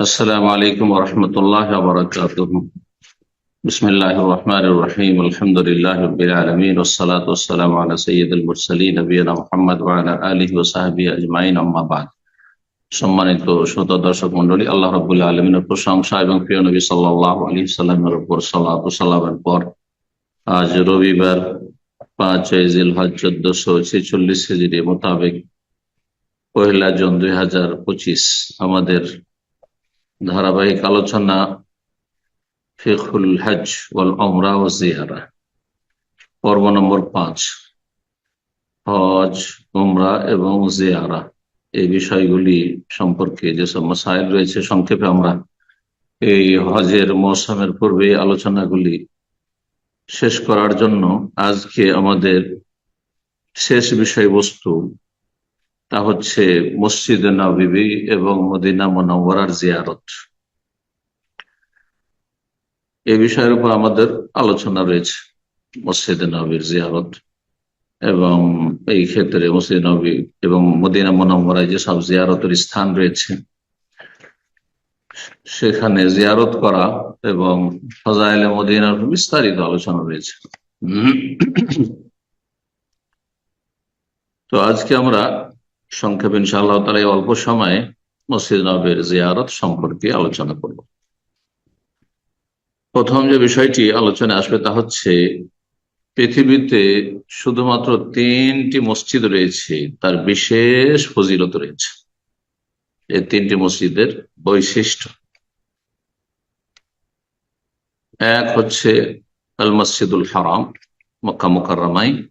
السلام عليكم ورحمة الله وبركاته بسم الله الرحمن الرحيم الحمد لله رب العالمين والصلاة والسلام على سيد المرسلين نبينا محمد وعلى آله وصحبه أجمعين أما بعد সম্মানিত শ্রোতা দর্শক মন্ডলী আল্লাহ রবুল্লাহ আলমিনের প্রশংসা এবং প্রিয় নবী সাল্লাহ আলী সাল্লামের উপর সাল্লাহ সাল্লামের পর আজ রবিবার পাঁচই জিল হজ চোদ্দশো ছেচল্লিশ হিজড়ি মোতাবেক পহেলা জুন দুই হাজার পঁচিশ আমাদের ধারাবাহিক আলোচনা ফিখুল হজ ওয়াল ওমরা ও জিয়ারা। পর্ব নম্বর পাঁচ, হজ, উমরা এবং জিয়ারা। এই বিষয়গুলি সম্পর্কে যেসব মাসাইল রয়েছে, সংক্ষেপে আমরা এই হজের মৌসুমের পূর্বে আলোচনাগুলি শেষ করার জন্য আজকে আমাদের শেষ বিষয়বস্তু তা হচ্ছে মসজিদ নবিবি এবং মদিনা মনোবরার জিয়ারত। এ বিষয়ের উপর আমাদের আলোচনা রয়েছে, মসজিদ নবীর জিয়ারত এবং এই ক্ষেত্রে মসজিদ নবী এবং মদিনা মনোবরায় যেসব জিয়ারতের স্থান রয়েছে, সেখানে জিয়ারত করা এবং ফজাইলে মদিনার বিস্তারিত আলোচনা রয়েছে। তো আজকে আমরা সংক্ষেপ ইনশাআল্লাহ তালা অল্প সময়ে মসজিদ নবের জিয়ারত সম্পর্কে আলোচনা করব। প্রথম যে বিষয়টি আলোচনা আসবে তা হচ্ছে, পৃথিবীতে শুধুমাত্র তিনটি মসজিদ রয়েছে, তার বিশেষ ফজিলত রয়েছে। এই তিনটি মসজিদের বৈশিষ্ট্য। এক হচ্ছে আল মসজিদুল হারাম, মক্কা মুকাররামাই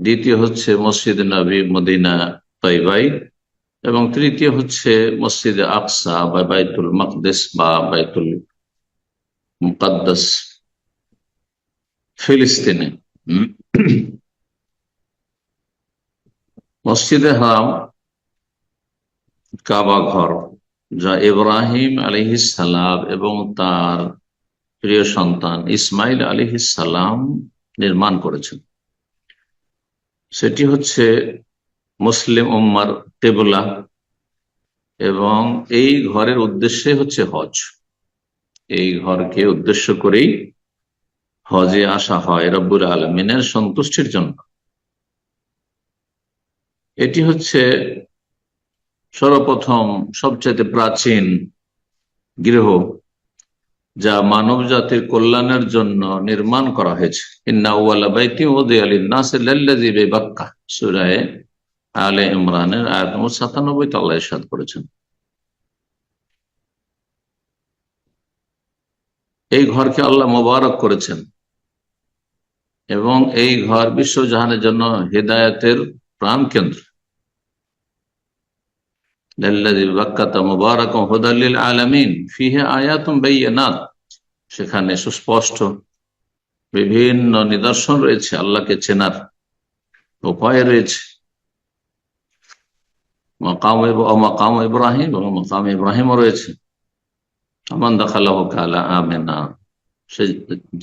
দ্বিতীয় হচ্ছে মসজিদ নবী মদিনা তৈবাই এবং তৃতীয় হচ্ছে মসজিদ আকসা বা বাইতুল মকদেস বা বাইতুল মুকাদ্দাস ফিলিস্তিনে মসজিদে হারাম কাবা ঘর, যা ইব্রাহিম সালাম এবং তার প্রিয় সন্তান ইসমাইল সালাম নির্মাণ করেছেন। সেটি হচ্ছে মুসলিম উম্মার টেবুলা এবং এই ঘরের উদ্দেশ্যে হচ্ছে হজ। এই ঘরকে উদ্দেশ্য করেই হজে আসা হয় রব্বুর আলমিনের সন্তুষ্টির জন্য। এটি হচ্ছে সর্বপ্রথম সবচেয়ে প্রাচীন গৃহ যা মানব জাতির কল্যাণের জন্য নির্মাণ করা হয়েছে। সুরায় আলে ইমরানের আয়াত নম্বর সাতানব্বই তাল্লাহ সাদ করেছেন। এই ঘরকে আল্লাহ মোবারক করেছেন এবং এই ঘর বিশ্বজাহানের জন্য হৃদায়তের প্রাণ কেন্দ্র সেখানে সুস্পষ্ট বিভিন্ন নিদর্শন রয়েছে, আল্লাহকে চেনার উপায় রয়েছে। মকাম ইব্রাহিম এবং মকাম ইব্রাহিমও রয়েছে। আমান দেখালাহ কালা আমেনা। সে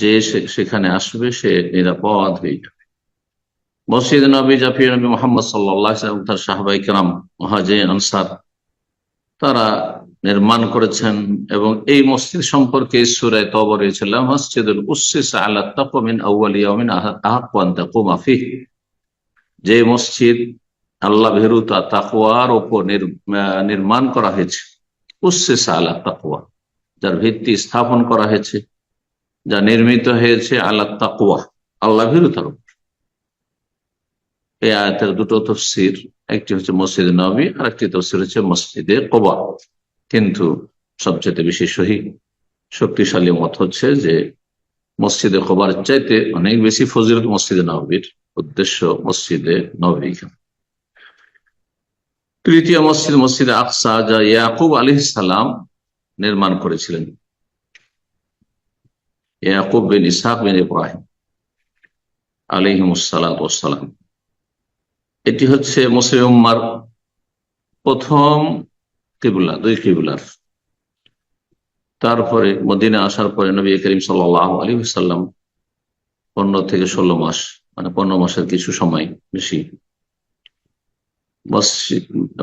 যে সেখানে আসবে, সে নিরাপদ হয়ে যাবে। মসজিদ নবী জাফির নবী মোহাম্মদ সাল্লাহ তার সাহবাই কেরাম মহাজে আনসার, তারা নির্মাণ করেছেন এবং এই মসজিদ সম্পর্কে সুরায় তব রয়েছিল মসজিদুল উসিস আল্লাহ তকমিন আউ্বালিয়ামিন আহকান তাকুমাফি যে মসজিদ আল্লাহ ভেরুতা তাকুয়ার ওপর নির্মাণ করা হয়েছে। উসিস আল্লাহ তাকুয়া যার ভিত্তি স্থাপন করা হয়েছে, যা নির্মিত হয়েছে আল্লাহ তাকুয়া আল্লাহ ভীরুতার উপর। এই আয়াতের দুটো তফসির, একটি হচ্ছে মসজিদ নবী, আর একটি তফসির হচ্ছে মসজিদে কবা কিন্তু সবচেয়ে বেশি সহি, শক্তিশালী মত হচ্ছে যে মসজিদে কবার চাইতে অনেক বেশি ফজিলত মসজিদে নবীর উদ্দেশ্য মসজিদে নবী। তৃতীয় মসজিদ, মসজিদে আকসা, যা ইয়াকুব আলী সালাম নির্মাণ করেছিলেন। ইয়াকুব বিন ইসাক বিন ইব্রাহিম আলিহিমসালাম এটি হচ্ছে মুসলিম উম্মার প্রথম কিবুলা, দুই কিবুলার। তারপরে মদিনা আসার পরে নবী করিম সাল্লাহ আলী সাল্লাম পনেরো থেকে ষোলো মাস মানে পনেরো মাসের কিছু সময় বেশি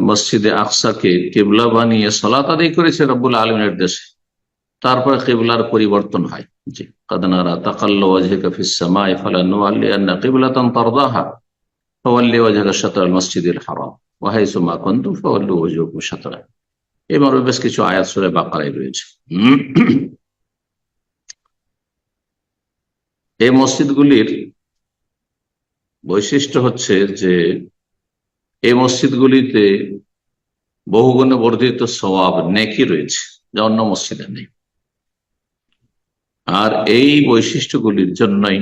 মসজিদ আকসাকে কেবলা বানিয়ে সলাত আদায় করেছে রব্বুল আলমের দেশে। তারপরে কেবলার পরিবর্তন হয়। জি কাদনারা তাকাল্লো ওয়াজহিকা ফিস সামাই ফালানুওয়াল্লি আন্না কিবলাতান তারদাহা। ফাওয়াল্লি ওয়াজহাকা শাতরাল মসজিদিল হারাম। ওয়া হাইসু মা কুনতুম ফাওয়াল্লু ওয়াজহাকুম শাতরা এই মর্মে বেশ কিছু এই মসজিদগুলির বৈশিষ্ট্য হচ্ছে যে এই মসজিদগুলিতে বহুগুণে বর্ধিত স্বভাব নেকি রয়েছে, যা অন্য মসজিদে নেই। আর এই বৈশিষ্ট্যগুলির জন্যই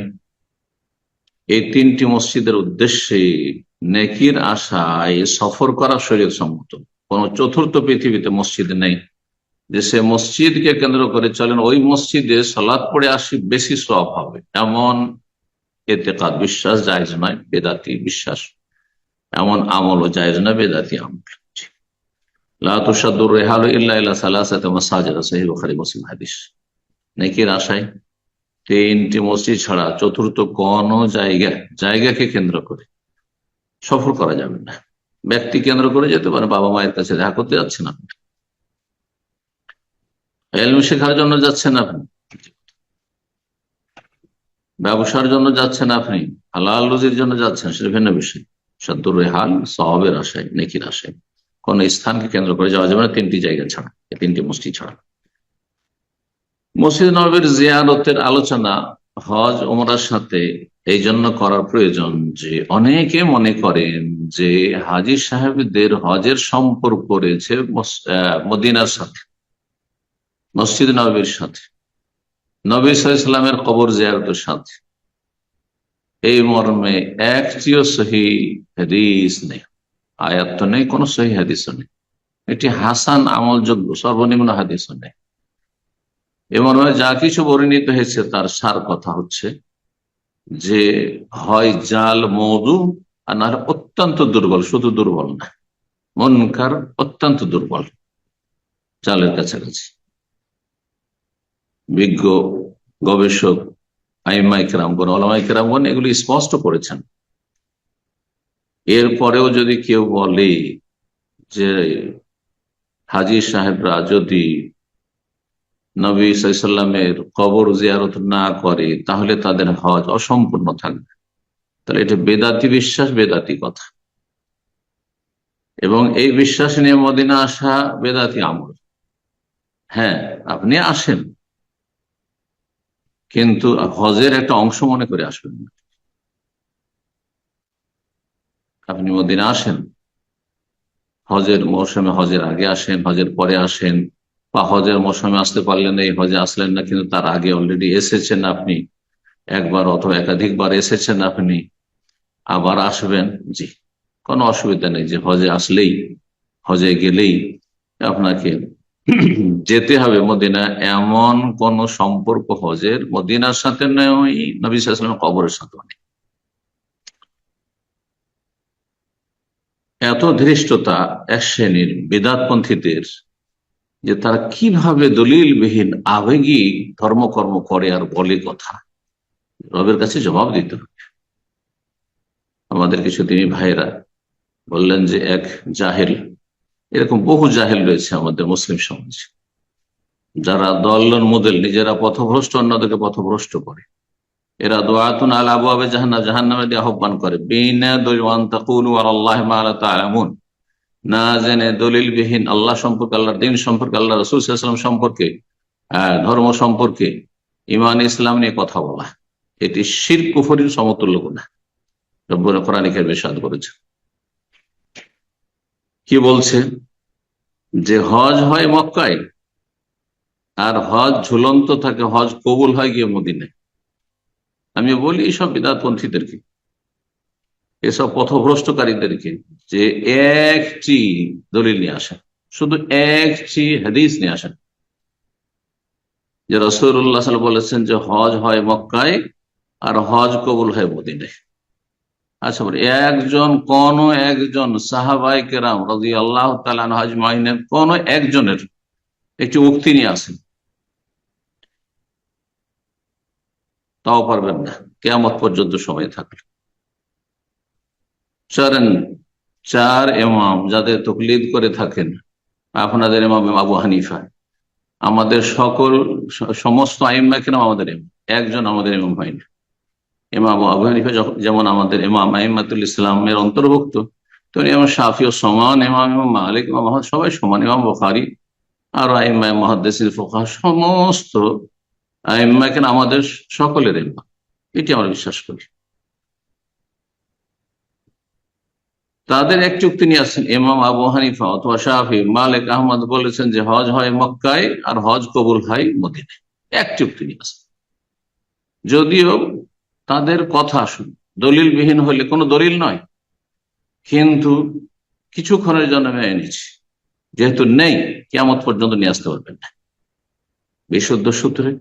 এই তিনটি মসজিদের উদ্দেশ্যে নেকির আশায় সফর করা শরীর সম্মত কোন চতুর্থ পৃথিবীতে মসজিদ নেই। যে সে মসজিদকে কেন্দ্র করে চলেন, ওই মসজিদে সলাদ পড়ে আসি বেশি সব হবে। এমন এতে বিশ্বাস জায়জ নয়, বেদাতি বিশ্বাস। এমন আমলও জায়জ না, বেদাতি আমল। রেহাল মুসলিম আশায় তিনটি মসজিদ ছাড়া চতুর্থ জায়গা, জায়গাকে কেন্দ্র করে সফর করা যাবে না। ব্যক্তি কেন্দ্র করে যেতে পারে, বাবা মায়ের কাছে দেখা করতে যাচ্ছেন আপনি। এলম শেখার জন্য যাচ্ছেন আপনি। ব্যবসার জন্য যাচ্ছেন আপনি। হালাল রুজির জন্য যাচ্ছেন, সেটা ভিন্ন বিষয়। সদ্দুর রেহাল সহবের আশায়, নেকির আশায়। কোন স্থানকে কেন্দ্র করে যাওয়া যাবে না, তিনটি জায়গা ছাড়া তিনটি মসজিদ ছাড়া। মসজিদ নবীর জিয়ারতের আলোচনা হজ ওমরার সাথে এই জন্য করার প্রয়োজন যে অনেকে মনে করেন যে হাজি সাহেবদের হজের সম্পর্ক রয়েছে মদিনার সাথে, মসজিদ নবীর সাথে, নবী সাল্লামের কবর জিয়ারতের সাথে। এই মর্মে একটিও সহি হাদিস নেই। আয়াত তো নেই, কোনো সহি হাদিসও নেই। এটি হাসান আমলযোগ্য, সর্বনিম্ন হাদিসও নেই। এমন যা কিছু বর্ণিত হয়েছে তার সার কথা হচ্ছে যে, হয় জাল মধু আর না অত্যন্ত দুর্বল, শুধু দুর্বল না, মনকার অত্যন্ত দুর্বল জালের কাছাকাছি। বিজ্ঞ, গবেষক আইমাই কেরামগণ আলামাই কেরামগণ এগুলি স্পষ্ট করেছেন। এরপরেও যদি কেউ বলে যে হাজি সাহেবরা যদি নবী সাল্লামের কবর জিয়ারত না করে, তাহলে তাদের হজ অসম্পূর্ণ থাকবে। তাহলে এটা বেদাতি বিশ্বাস, বেদাতি কথা। এবং এই বিশ্বাস নিয়ে মদিনা আসা বেদাতি আমল। হ্যাঁ আপনি আসেন। কিন্তু হজের একটা অংশ মনে করে আসবেন না। আপনি মদিনা আসেন, হজের মৌসুমে হজের আগে আসেন, হজের পরে আসেন, বা হজের মৌসুমে আসতে পারলেন এই হজে আসলেন না, কিন্তু তার আগে অলরেডি এসেছেন আপনি, একবার অথবা একাধিকবার এসেছেন আপনি, আবার আসবেন। জি, কোনো অসুবিধা নেই যে হজে আসলেই, হজে গেলেই আপনাকে যেতে হবে মদিনা এমন কোন সম্পর্ক হজের মদিনার সাথে নয়, নবী সাল্লাম কবরের সাথে নেই এত ধৃষ্টতা এক শ্রেণির বেদাতপন্থীদের যে তারা কীভাবে দলিলবিহীন আবেগিক ধর্মকর্ম করে আর বলে কথা? রবের কাছে জবাব দিতে হবে। আমাদের কিছু তিনি ভাইরা বললেন যে, এক জাহেল এরকম বহু জাহেল রয়েছে আমাদের মুসলিম সমাজে। যারা দলন মোদেল নিজেরা পথভ্রষ্ট, অন্যদেরকে পথভ্রষ্ট করে। এরা দোয়াতুন আল আবু আবে জাহান্না জাহান্নামে দিয়ে আহ্বান করে। বিনা আল্লাহ না জেনে দলিল বিহীন আল্লাহ সম্পর্কে, আল্লাহর দিন সম্পর্কে, আল্লাহ রসুলাম সম্পর্কে ধর্ম সম্পর্কে ইমান ইসলাম নিয়ে কথা বলা। এটি শির, কুফরির সমতুল্য গুণা রব্বুর কোরআনিকের বেশাদ করেছে কি বলছে? যে হজ হয় মক্কায়, আর হজ ঝুলন্ত থাকে, হজ কবুল হয় গিয়ে মদিনে আমি বলি এইসব বিদাতপন্থীদেরকে, এসব পথভ্রষ্টকারীদেরকে, যে একটি দলিল নিয়ে আসা শুধু একটি হাদিস নিয়ে আসা যে রসুল্লাহ বলেছেন যে হজ হয় মক্কায়, আর হজ কবুল হয় মদিনে আচ্ছা একজন, কোন একজন সাহাবাই কেরাম রাজি আল্লাহ হাজ মাহিনের কোন একজনের একটি উক্তি নিয়ে আসেন। তাও পারবেন না কেমত পর্যন্ত সময় থাকলে চলেন চার এমাম যাদের তকলিদ করে থাকেন, আপনাদের এমাম আবু হানিফা, আমাদের সকল, সমস্ত আইম্মা কেন আমাদের একজন আমাদের ইমাম হয়নি ইমাম আবু হানিফা যেমন আমাদের ইমাম আইমাতুল ইসলামের অন্তর্ভুক্ত তেমনি ইমাম শাফি ও সমান ইমাম ইমাম মালিক, ইমাম সবাই সমান, ইমাম বখারি আর আইম্মা মহাদ্দেসির ফোকা সমস্ত আইম্মা কেন আমাদের সকলের ইমাম। এটি আমরা বিশ্বাস করি। তাদের এক চুক্তি নিয়ে আসছেন ইমাম আবু হানিফা অথবা শাহি মালিক আহমদ বলেছেন যে হজ হয় মক্কায় আর হজ কবুল হয় মদিনায়। এক চুক্তি নিয়ে আসেন যদিও তাদের কথা শুন। দলিলবিহীন হলে কোনো দলিল নয়। কিন্তু কিছুক্ষণের জন্য মেনে নিচ্ছি। যেহেতু নেই কেমন পর্যন্ত নিয়ে আসতে পারবেন না। বিশুদ্ধ সূত্রে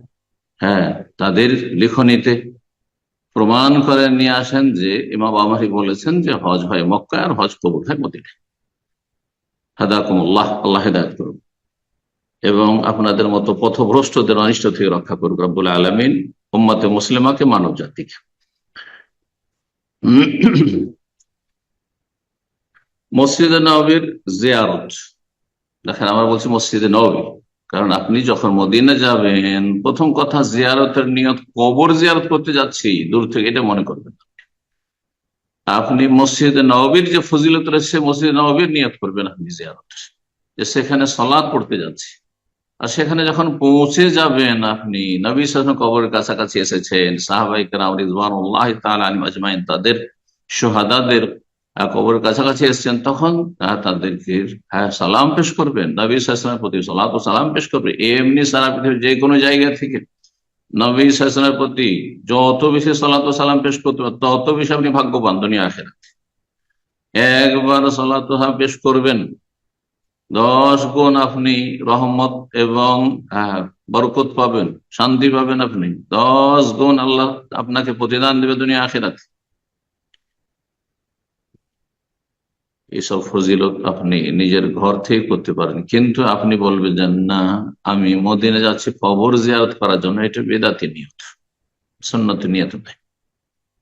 হ্যাঁ তাদের লিখনীতে প্রমাণ করে নিয়ে আসেন যে ইমাম আমারি বলেছেন যে হজ হয় মক্কা আর হজ কবুল হয় মদিনে হাদাকুমুল্লাহ, আল্লাহ হেদায়ত করুন। এবং আপনাদের মতো পথভ্রষ্টদের অনিষ্ট থেকে রক্ষা করুক। রব্বুল আলমিন উম্মতে মুসলিমাকে মানব জাতিকে। মসজিদে নবীর জিয়ারত। দেখেন, আমরা বলছি মসজিদে নবী, কারণ আপনি যখন মদিনে যাবেন, প্রথম কথা জিয়ারতের নিয়ত, কবর জিয়ারত করতে যাচ্ছি, দূর থেকে এটা মনে করবেন আপনি মসজিদে নবীর যে ফজিলত রয়েছে, মসজিদে নবীর নিয়ত করবেন আপনি জিয়ারত। যে সেখানে সলাদ পড়তে যাচ্ছি। আর সেখানে যখন পৌঁছে যাবেন আপনি, নবী সালাম কবরের কাছাকাছি এসেছেন সাহাবাই কালাম রিজওয়ান আজমাইন, তাদের সোহাদাদের কবরের কাছাকাছি এসছেন, তখন তাদেরকে হ্যাঁ সালাম পেশ করবেন। নবী সালামের প্রতি সালাত সালাম পেশ করবে। এমনি সারা পৃথিবীর যে কোনো জায়গা থেকে। নবী সালামের প্রতি যত বেশি সালাত সালাম পেশ করতে তত বেশি আপনি ভাগ্যবান দুনিয়া আসেন একবার সালাত পেশ করবেন দশ গুণ আপনি রহমত এবং বরকত পাবেন, শান্তি পাবেন আপনি। দশ গুণ আল্লাহ আপনাকে প্রতিদান দেবে দুনিয়া আখেরাতে। এইসব ফজিলত আপনি নিজের ঘর থেকে করতে পারেন। কিন্তু আপনি বলবেন যে, না, আমি মদিনে যাচ্ছি কবর জিয়ারত করার জন্য। এটা বেদাতি নিয়ত। সন্ন্যতি নিয়ত নাই।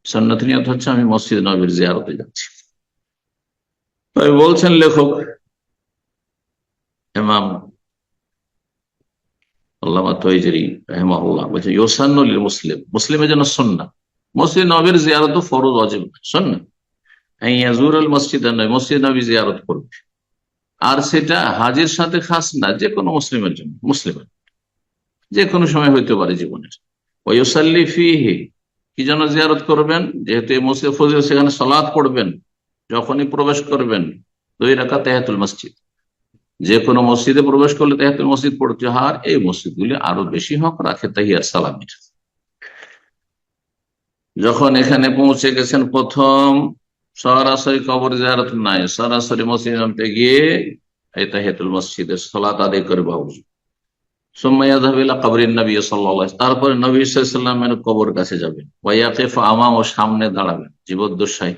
সন্ন্যতি নিয়ত হচ্ছে আমি মসজিদ নবীর জিয়ারতে যাচ্ছি। বলছেন, লেখক আল্লামা তৈজরি বলছে মুসলিম মুসলিমের জন্য সন্না নবীর জিয়ারত সন্না মসজিদ নয়, মসজিদ নবী জিয়ারত করবে। আর সেটা হাজির সাথে খাস না যে কোনো মুসলিমের জন্য, মুসলিমের। যে কোনো সময় হইতে পারে জীবনের। ওয়সাল্লি ফিহি। কি জন্য জিয়ারত করবেন? যেহেতু এই মসজিদ ফজিল সেখানে সলাদ পড়বেন, যখনই প্রবেশ করবেন, দুই রাখা তেহাতুল মসজিদ। যে কোনো মসজিদে প্রবেশ করলে তেহাতুল মসজিদ পড়তে হয়, এই মসজিদগুলি আরও বেশি হক রাখে তাহিয়ার সালামির যখন এখানে পৌঁছে গেছেন প্রথম, সরাসরি কবর জিয়ারত নাই, সরাসরি মসজিদ গিয়ে এই তাহিয়াতুল মসজিদের সলাত আদায় করে বাবু তারপরে নবী সাল্লামের কবর কাছে যাবেন। ওয়াইয়াকেফ আমাম ও সামনে দাঁড়াবেন জীবদ্দশাই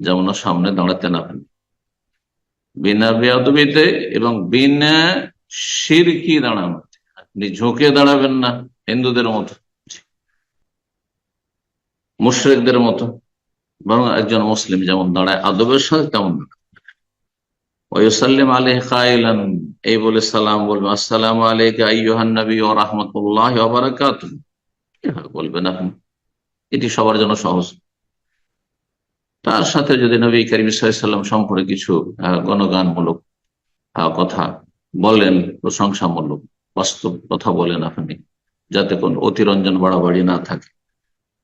যেমন সামনে দাঁড়াতেন আপনি বিনা বেয়াদবিতে এবং বিনা সিরকি দাঁড়ানো আপনি ঝুঁকে দাঁড়াবেন না হিন্দুদের মতো, মুশ্রিকদের মতো, বরং একজন মুসলিম যেমন দাঁড়ায়, আদবের সাথে তেমন ওয়সাল্লিম আলহ কাইলান, এই বলে সালাম বলবেন আসসালাম আলাইকা আইয়ুহান নবী ও রহমতুল্লাহ বলবেন আপনি। এটি সবার জন্য সহজ। তার সাথে যদি নবী করিম সাল্লাম সম্পর্কে কিছু গণগানমূলক কথা বলেন প্রশংসামূলক বাস্তব কথা বলেন আপনি, যাতে কোন অতিরঞ্জন বাড়াবাড়ি না থাকে,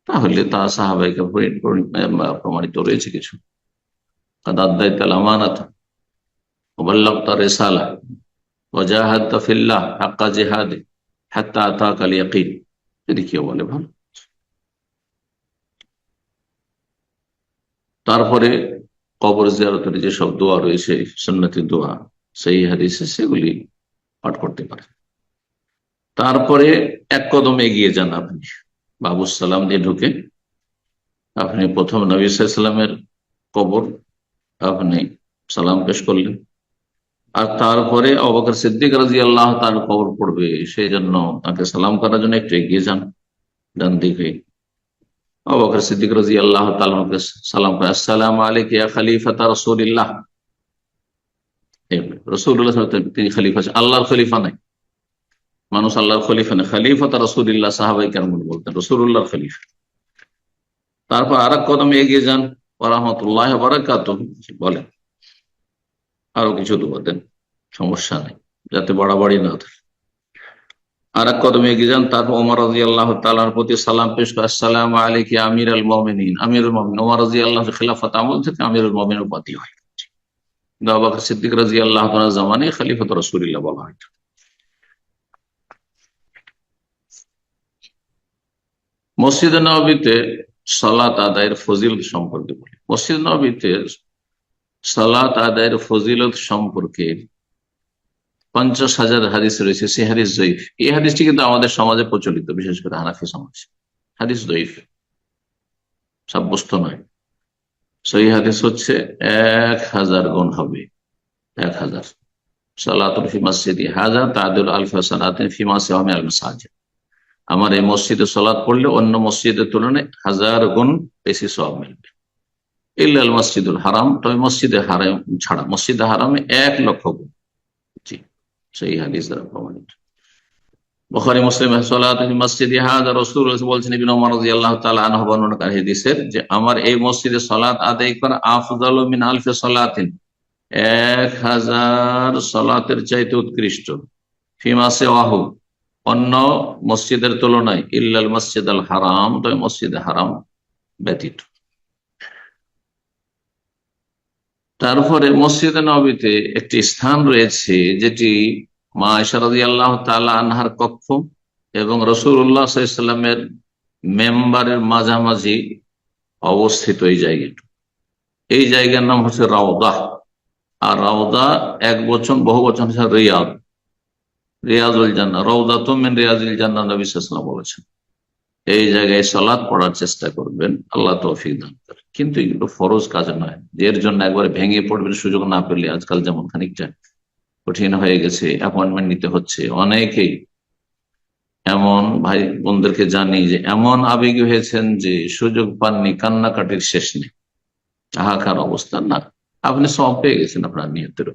তাহলে তা সাহাবাইকে প্রমাণিত রয়েছে কিছু। যদি কেউ বলে ভালো। তারপরে কবর জিয়ারতের যেসব দোয়া রয়েছে সন্ন্যতি দোয়া, সেই হাদিসে সেগুলি পাঠ করতে পারে তারপরে এক কদম এগিয়ে যান আপনি। বাবু সালাম দিয়ে ঢুকে আপনি প্রথম নবী সাল্লামের কবর আপনি সালাম পেশ করলেন। আর তারপরে অবকার সিদ্দিক রাজি আল্লাহ তার কবর পড়বে, সেই জন্য তাকে সালাম করার জন্য একটু এগিয়ে যান, ডান দিকে আবু সিদ্দিক রাজি আল্লাহ সালাম করে আসসালামু আলাইকা ইয়া খলিফাতা রাসূলিল্লাহ। বলতেন তারপর এগিয়ে যান বলেন। আরও কিছু দেন সমস্যা নেই, যাতে বাড়াবাড়ি না থাকে আর এক কদম এগিয়ে যান, তারপর ওমর রাজি আল্লাহ তালার প্রতি সালাম পেশ করে, আসসালাম আলাইকি আমির আল মমিন আমির মমিন ওমর রাজি আল্লাহ খিলাফত আমল থেকে আমির আল মমিন উপাধি হয়। দাবাকা সিদ্দিক রাজি আল্লাহ জামানে খালিফত রসুলিল্লাহ বলা হয়। মসজিদ নবীতে সালাত আদায়ের ফজিলত সম্পর্কে বলি। মসজিদ নবীতে সালাত আদায়ের ফজিলত সম্পর্কে পঞ্চাশ হাজার হাদিস রয়েছে, সে হাদিস জয়ীফ। এই হাদিসটি কিন্তু আমাদের সমাজে প্রচলিত, বিশেষ করে হানাফি সমাজ। হাদিস জয়ীফ। সাব্যস্ত নয়। সই হাদিস হচ্ছে এক হাজার গুণ হবে। এক হাজার। আমার এই মসজিদে সলাৎ পড়লে অন্য মসজিদের তুলনায় হাজার গুণ বেশি সব মিলবে। ইল্লাল মসজিদুল হারাম, তবে মসজিদে হারাম ছাড়া। মসজিদে হারামে এক লক্ষ গুণ। সেই হাদিস দ্বারা প্রমাণিত। বুখারী, মুসলিম মসজিদ হাজা রাসূল বলছেন ইবনে ওমর রাদিয়াল্লাহু তাআলা আনহু বর্ণনাকারী হাদিসের যে, আমার এই মসজিদে সালাত আদায় করা আফদালু মিন আলফি সালাতিন, এক হাজার সালাতের চাইতে উৎকৃষ্ট। ফিমা সেওয়াহু, অন্য মসজিদের তুলনায় ইল্লাল মসজিদ আল হারাম, তবে মসজিদ হারাম ব্যতীত। তারপরে মসজিদে নবীতে একটি স্থান রয়েছে, যেটি মা ইশারদি আল্লাহ তালা আনহার কক্ষ এবং রসুল্লাহামের মেম্বারের মাঝামাঝি অবস্থিত এই জায়গাটা। এই জায়গার নাম হচ্ছে রাওদা। আর রাওদা এক বচন, বহু বচন হচ্ছে রিয়াদ। রিয়াজুল জান্না রৌদা তুমিন রিয়াজুল জান্না নবী বলেছেন। এই জায়গায় সালাদ পড়ার চেষ্টা করবেন, আল্লাহ তৌফিক দান কিন্তু এগুলো ফরজ কাজ নয়। এর জন্য একবারে ভেঙে পড়বেন, সুযোগ না পেলে আজকাল যেমন খানিকটা কঠিন হয়ে গেছে অ্যাপয়েন্টমেন্ট নিতে হচ্ছে। অনেকেই এমন ভাই বোনদেরকে জানি যে এমন আবেগী হয়েছেন যে সুযোগ পাননি, কান্নাকাটির শেষ নেই। হাহাকার অবস্থা না। আপনি সব পেয়ে গেছেন আপনার নিয়তের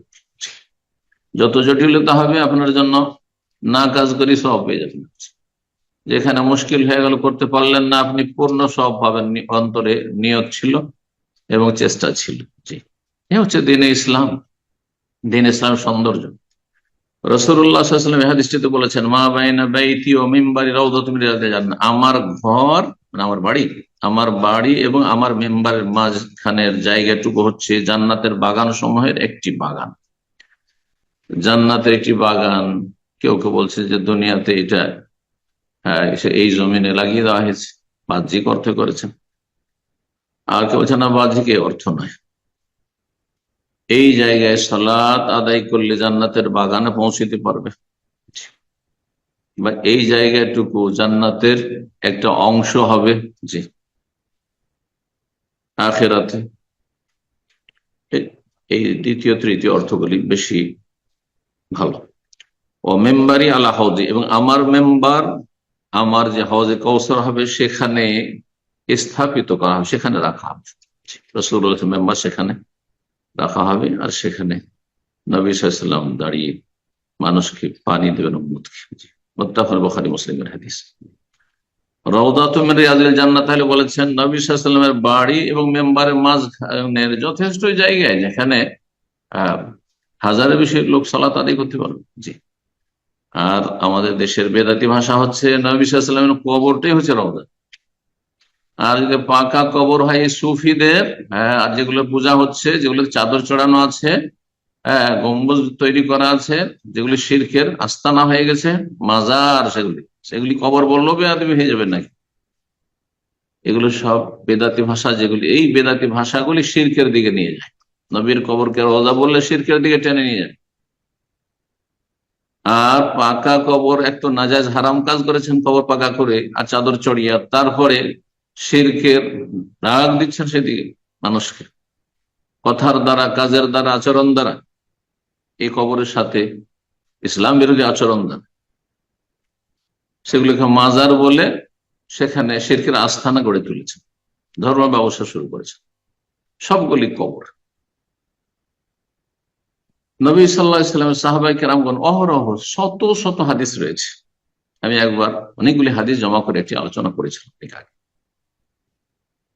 যত জটিলতা হবে আপনার জন্য না কাজ করি সব পেয়ে যাবেন। যেখানে মুশকিল হয়ে গেল, করতে পারলেন না, আপনি পূর্ণ সব পাবেন অন্তরে নিয়ত ছিল এবং চেষ্টা ছিল। জি। এ হচ্ছে দিনে ইসলাম। দিন ইসলাম সৌন্দর্য। রসুল্লাহাম হাদিসটিতে বলেছেন, মা বাইনা বাইতি ও মিম্বারি রৌদ তুমি আমার ঘর মানে আমার বাড়ি আমার বাড়ি এবং আমার মেম্বারের মাঝখানের জায়গাটুকু হচ্ছে জান্নাতের বাগান সমূহের একটি বাগান। জান্নাতের একটি বাগান, কেউ কেউ বলছে যে দুনিয়াতে এটা হ্যাঁ এই জমিনে লাগিয়ে দেওয়া হয়েছে, বাহ্যিক অর্থ করেছেন। আর কেউ বলছে না, বাহ্যিক অর্থ নয়। এই জায়গায় সালাত আদায় করলে জান্নাতের বাগানে পৌঁছিতে পারবে। বা এই জায়গাটুকু জান্নাতের একটা অংশ হবে জি আখেরাতে। এই দ্বিতীয়, তৃতীয় অর্থগুলি বেশি ভালো। ও মেম্বারই আলা হাউজি, এবং আমার মেম্বার, আমার যে হাউজে কৌসর হবে, সেখানে স্থাপিত করা হবে, সেখানে রাখা হবে। রসুল মেম্বার সেখানে। রাখা হবে আর সেখানে নবী সাল্লাম দাঁড়িয়ে মানুষকে পানি দেবেন বখারি মুসলিমের হাদিস। জান্নাত, তাহলে বলেছেন বাড়ি এবং মেম্বারের যথেষ্ট জায়গায় হাজারের লোক করতে জি। আর আমাদের দেশের বেদাতি ভাষা হচ্ছে নবী সাল্লামের কবরটাই হচ্ছে রওদা আর যদি পাকা কবর হয় সুফিদের হ্যাঁ আর যেগুলো পূজা হচ্ছে, যেগুলো চাদর চড়ানো আছে হ্যাঁ গম্বুজ তৈরি করা আছে, যেগুলি শির্কের আস্তানা হয়ে গেছে, মাজার সেগুলি সেগুলি কবর বেদাতি হয়ে যাবে নাকি? এগুলো সব বেদাতি ভাষা যেগুলি, এই বেদাতি ভাষাগুলি শির্কের দিকে নিয়ে যায়। নবীর কবরকে রোজা বললে শির্কের দিকে টেনে নিয়ে যায়। আর পাকা কবর, এক তো নাজাজ হারাম কাজ করেছেন কবর পাকা করে, আর চাদর চড়িয়া তারপরে শিরকের রাগ দিচ্ছেন সেদিকে মানুষকে। কথার দ্বারা, কাজের দ্বারা, আচরণ দ্বারা, এই কবরের সাথে ইসলাম বিরোধী আচরণ দ্বারা। সেগুলিকে মাজার বলে সেখানে শিরকের আস্থানা গড়ে তুলেছে। ধর্ম ব্যবসা শুরু করেছে। সবগুলি কবর। নবী সাল্লাহ ইসলামের সাহাবাই কেরামগণ অহরহ শত শত হাদিস রয়েছে। আমি একবার অনেকগুলি হাদিস জমা করে একটি আলোচনা করেছিলাম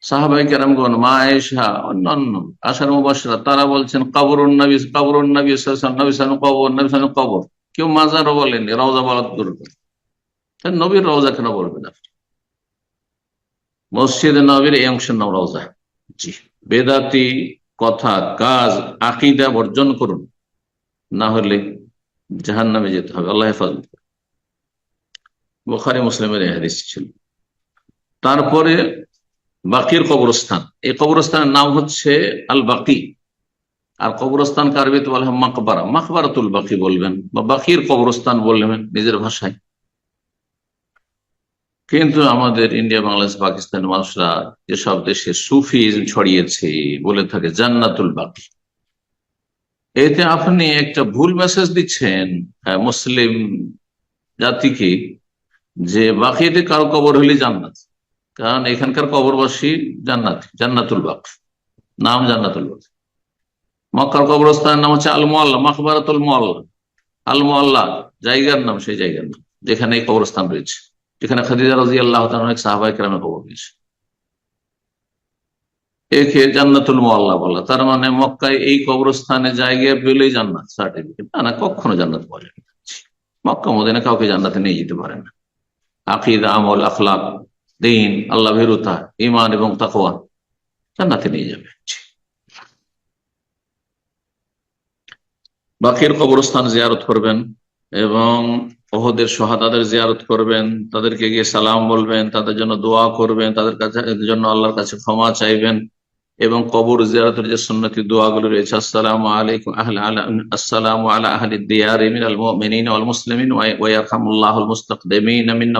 সাহাবাই কেরামগণ, মা এসা অন্যান্য আশার মুবাসরা তারা বলছেন কবর নবী কবর নবী নবী কবর নবী কবর। কেউ মাজারও বলেননি, রওজা বলার দূর নবীর রওজা কেন বলবেন মসজিদ নবীর এই অংশের নাম রওজা। জি, বেদাতি, কথা, কাজ, আকিদা বর্জন করুন। না হলে জাহান নামে যেতে হবে, আল্লাহ হেফাজত বোখারি, মুসলিমের হাদিস ছিল। তারপরে বাকির কবরস্থান। এই কবরস্থানের নাম হচ্ছে আল বাকি আর কবরস্থান কারবিত বলে? মাকবারা। মাকবারাতুল বাকি বলবেন বা বাকির কবরস্থান বলবেন নিজের ভাষায়। কিন্তু আমাদের ইন্ডিয়া, বাংলাদেশ পাকিস্তান মানুষরা যেসব দেশে সুফিজম ছড়িয়েছে বলে থাকে, জান্নাতুল বাকি। এতে আপনি একটা ভুল মেসেজ দিচ্ছেন মুসলিম জাতিকে, যে বাকিতে কারও কবর হলে জান্নাত। কারণ এখানকার কবরবাসী জান্নাত, জান্নাতুল বাক। নাম জান্নাতুল বাক। মক্কার কবরস্থানের নাম হচ্ছে আল মোয়াল্লা মকবরাতুল মোয়াল্লা আল জায়গার নাম, সেই জায়গার নাম, যেখানে এই কবরস্থান রয়েছে, যেখানে খাদিজা রাজি আল্লাহ অনেক সাহাবাই কেরামে কবর হয়েছে একে জান্নাতুল মোয়াল্লা বলা, তার মানে মক্কায় এই কবরস্থানে জায়গা পেলেই জান্নাত সার্টিফিকেট না না, কখনো জান্নাত পাওয়া যাবে মক্কা মদিনা কাউকে জান্নাতে নিয়ে যেতে পারে না। আকিদ, আমল, আখলাক দিন, আল্লাহ ভেরুতা ইমান এবং তাকওয়া জান্নাতে নিয়ে যাবে। বাকির কবরস্থান জিয়ারত করবেন এবং ওহদের সহাদাদের জিয়ারত করবেন, তাদেরকে গিয়ে সালাম বলবেন, তাদের জন্য দোয়া করবেন, তাদের কাছে, জন্য আল্লাহর কাছে ক্ষমা চাইবেন এবং কবর জিয়ারতের যে সুন্নতি দোয়াগুলো রয়েছে, আসসালাম আলাইকুম আসসালাম আলা আহলি দিয়ার মিনাল মুমিনিন ওয়াল মুসলিমিন ওয়া মিন্না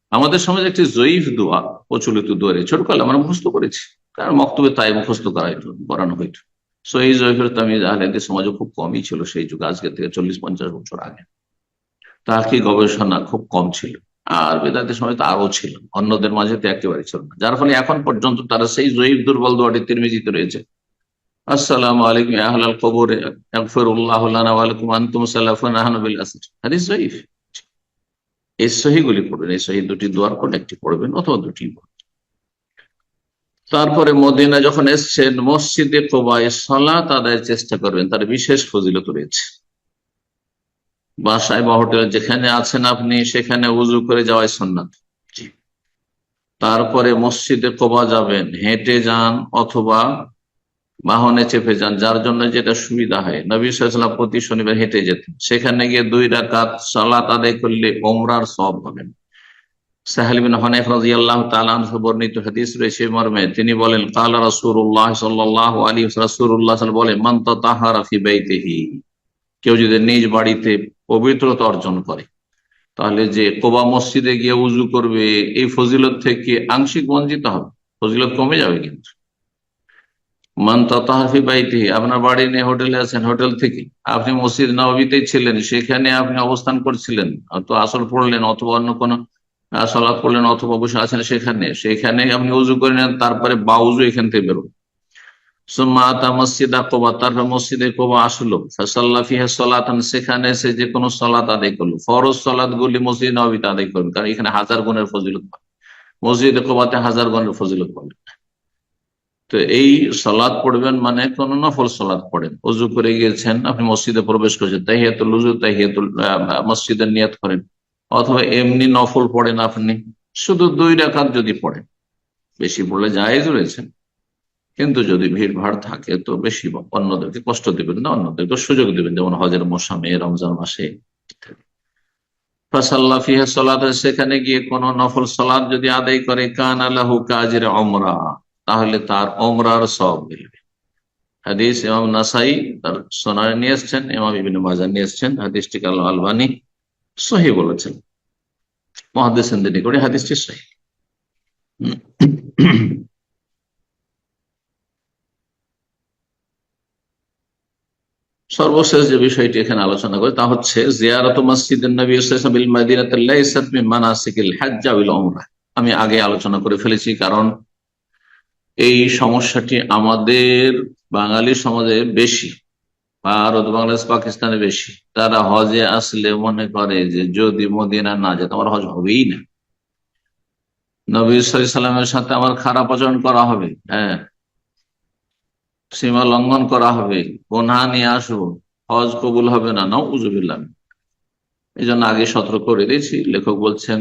আমাদের সমাজে একটি জয়ীফ দোয়া প্রচলিত দোয়া ছোট কালে আমরা মুখস্থ করেছি। কারণ মক্তবে তাই মুখস্থ করাইতো করানো হইতো সো এই জয়ীফের তামিজ আহলেদের সমাজে খুব কমই ছিল সেই যুগ আজকে থেকে চল্লিশ, পঞ্চাশ বছর আগে। তার কি গবেষণা খুব কম ছিল। আর বেদাতের সময় তো আরও ছিল। অন্যদের মাঝে তো একেবারে ছিল না। যার ফলে এখন পর্যন্ত তারা সেই জয়ীফ দুর্বল দোয়াটি তিরমিজিতে রয়েছে। আসসালামু আলাইকুম আহলাল কবরে আকফিরুল্লাহ লানা ওয়া লাকুম আনতুম সালাফুন আহনু বিল আসর। হাদিস জয়ীফ। এই সহিগুলি পড়বেন এই সহি দুটি দোয়ার কোন একটি পড়বেন অথবা দুটি তারপরে মদিনা যখন এসছেন, মসজিদে কোবায় সলাত আদায়ের চেষ্টা করবেন, তার বিশেষ ফজিলত রয়েছে। বাসায় বা হোটেল যেখানে আছেন আপনি, সেখানে উজু করে যাওয়াই সন্ন্যাত তারপরে মসজিদে কোবা যাবেন, হেঁটে যান অথবা বাহনে চেপে যান, যার জন্য যেটা সুবিধা হয়। নবী সাল্লাম প্রতি শনিবার হেঁটে যেতেন। সেখানে গিয়ে দুই রাকাত সালাত আদায় করলে ওমরার সব হবেন বর্ণিত মর্মে। তিনি বলেন কেউ যদি নিজ বাড়িতে পবিত্রতা অর্জন করে, তাহলে যে কোবা মসজিদে গিয়ে উজু করবে, এই ফজিলত থেকে আংশিক বঞ্চিত হবে। ফজিলত কমে যাবে কিন্তু। মান তাহাফি বাইতে আপনার বাড়ি নিয়ে হোটেলে আছেন, হোটেল থেকে। আপনি মসজিদ নবীতে ছিলেন, সেখানে আপনি অবস্থান করছিলেন। তো আসল পড়লেন অথবা অন্য কোনো সলাপ পড়লেন অথবা বসে আছেন সেখানে। সেখানে আপনি উজু করে নেন, তারপরে বা উজু এখান থেকে বেরো সুম্মাতা মসজিদা কোবা, তারপর মসজিদে কোবা আসলো। ফিহা সলাতান, সেখানে এসে যে কোনো সলাত আদায় করল। ফরজ সলাদ গুলি মসজিদ নবীতে আদায় করবেন কারণ এখানে হাজার গুণের ফজিলত পাবে মসজিদে কোবাতে হাজার গুণের ফজিলত পাবে তো এই সালাদ পড়বেন মানে কোন নফল সালাদ পড়েন। উজু করে গিয়েছেন, আপনি মসজিদে প্রবেশ করেছেন, তাহিয়াতুল উজু, তাহিয়াতুল মসজিদের নিয়াত করেন। অথবা এমনি নফল পড়েন আপনি, শুধু দুই রাকাত যদি পড়েন। বেশি পড়লে জায়েজ রয়েছে। কিন্তু যদি ভিড় ভাড় থাকে, তো বেশি অন্যদেরকে কষ্ট দিবেন না, অন্যদেরকে সুযোগ দিবেন। যেমন হজের মৌসামে, রমজান মাসে সেখানে গিয়ে কোন নফল সলাদ যদি আদায় করে, কান আল্লাহ কাজের অমরা তাহলে তার অমরার সব মিলবে। হাদিস ইমাম নাসাই তার সোনারে নিয়ে এসছেন, ইমাম ইবিন মাজার নিয়ে এসছেন। হাদিসটিকে আল্লাহ আলবানি সহি বলেছেন। মহাদিসের নিকটে হাদিসটি সহি সর্বশেষ যে বিষয়টি এখানে আলোচনা করে তা হচ্ছে আমি আগে আলোচনা করে ফেলেছি, কারণ এই সমস্যাটি আমাদের বাঙালি সমাজে বেশি, ভারত, বাংলাদেশ, পাকিস্তানে বেশি। তারা হজে আসলে মনে করে যে যদি মদিনা না যেত আমার হজ হবেই না। নবী সাল্লামের সাথে আমার খারাপ আচরণ করা হবে হ্যাঁ। সীমা লঙ্ঘন করা হবে গোনা নিয়ে আসব, হজ কবুল হবে না নাও উজুবিল্লাহ এই জন্য আগে সতর্ক করে দিয়েছি। লেখক বলছেন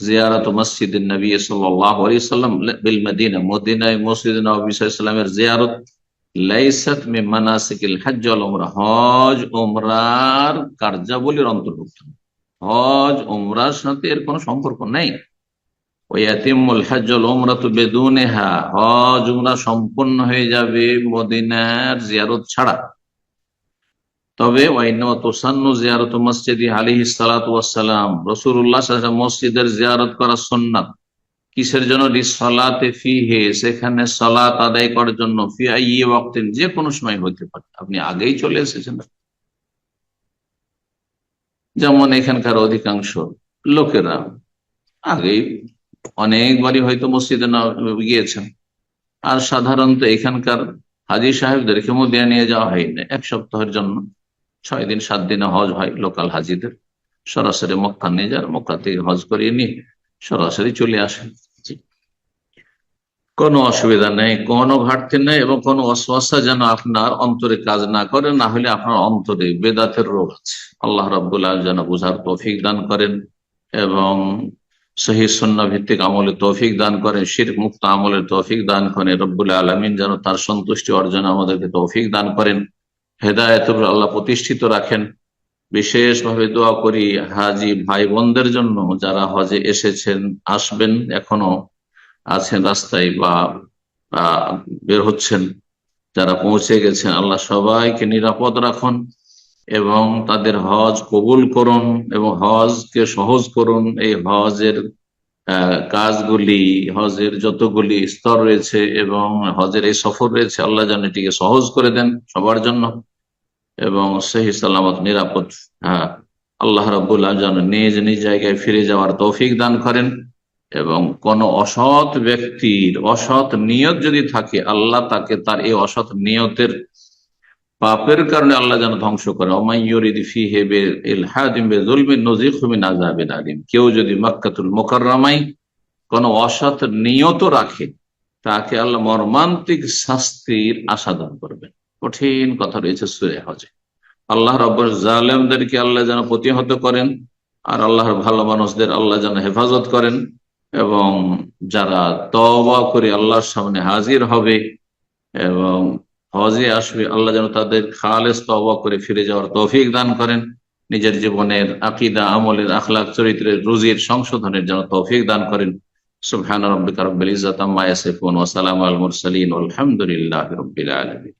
জিয়ারত মসজিদ নবী সাল্লাম বিল মদিনা মদিনায় মসজিদ নবী সাল্লামের জিয়ারত লাইসাত মে মানাসিকিল হজ ওমরা হজ ওমরার কার্যাবলীর অন্তর্ভুক্ত। হজ ওমরার সাথে এর কোনো সম্পর্ক নেই। ওয়াতিমুল হজ্জল ওমরা তো বেদুনেহা। হজ, উমরা সম্পূর্ণ হয়ে যাবে মদিনার জিয়ারত ছাড়া। তবে জিয়ারত মসজিদ সালাতাম রসুল্লাহ মসজিদের জিয়ারত করা সন্ন্যাত কিসের জন্য? সলাতে ফি হে সেখানে সলাত আদায় করার জন্য ফি আইয়ে ওয়াক্তিন যে কোনো সময় হইতে পারে। আপনি আগেই চলে এসেছেন। যেমন এখানকার অধিকাংশ লোকেরা আগেই অনেকবারই হয়তো মসজিদে গিয়েছেন। আর সাধারণত এখানকার হাজি সাহেবদেরকে মদিনা নিয়ে যাওয়া হয়নি এক সপ্তাহের জন্য। ছয় দিন, সাত দিনে হজ হয় লোকাল হাজিদের। সরাসরি মক্কা নিয়ে যান, মক্কা থেকে হজ করিয়ে নিয়ে সরাসরি চলে আসেন। কোনো অসুবিধা নেই, কোনো ঘাটতি নেই এবং কোনো অশ্বাসা যেন আপনার অন্তরে কাজ না করে, না হলে আপনার অন্তরে বেদাতের রোগ আছে। আল্লাহ রবাহ যেন বুঝার তৌফিক দান করেন এবং সহি সন্না ভিত্তিক আমলে তৌফিক দান করেন শির মুক্ত আমলের তৌফিক দান করেন। রব্বুল আলমিন যেন তার সন্তুষ্টি অর্জন আমাদেরকে তৌফিক দান করেন। হেদায়ত আল্লাহ প্রতিষ্ঠিত রাখেন। বিশেষভাবে দোয়া করি হাজি ভাই বোনদের জন্য, যারা হজে এসেছেন, আসবেন, এখনও আছেন রাস্তায় বা বের হচ্ছেন, যারা পৌঁছে গেছেন, আল্লাহ সবাইকে নিরাপদ রাখুন এবং তাদের হজ কবুল করুন এবং হজকে সহজ করুন। এই হজের কাজগুলি, হজের যতগুলি স্তর রয়েছে এবং হজের এই সফর রয়েছে, আল্লাহ যেন এটিকে সহজ করে দেন সবার জন্য এবং সেই সালামত, নিরাপদ। হ্যাঁ আল্লাহ রাবুল্লাহ যেন নিজ নিজ জায়গায় ফিরে যাওয়ার তৌফিক দান করেন এবং কোন অসৎ ব্যক্তির অসৎ নিয়ত যদি থাকে, আল্লাহ তাকে তার এই অসৎ নিয়তের পাপের কারণে আল্লাহ যেন ধ্বংস করে কেউ যদি মক্কাতুল মোকাররামাই কোন অসৎ নিয়ত রাখে, তাকে আল্লাহ মর্মান্তিক শাস্তির আসাদন করবেন। কঠিন কথা রয়েছে সুরে হজে আল্লাহ রব্বর জালেমদেরকে আল্লাহ যেন প্রতিহত করেন, আর আল্লাহর ভালো মানুষদের আল্লাহ যেন হেফাজত করেন, এবং যারা তবা করে আল্লাহর সামনে হাজির হবে, এবং হজে আসবে, আল্লাহ যেন তাদের খালেস তবা করে ফিরে যাওয়ার তৌফিক দান করেন। নিজের জীবনের আকিদা, আমলের আখলাক চরিত্রের রুজির সংশোধনের যেন তৌফিক দান করেন। সুবহান রব্বিকা রব্বিল ইজ্জাতি আম্মা ইয়াসিফুন ওয়া সালামু আল মুরসালিন। আলহামদুলিল্লাহি রাব্বিল আলামিন।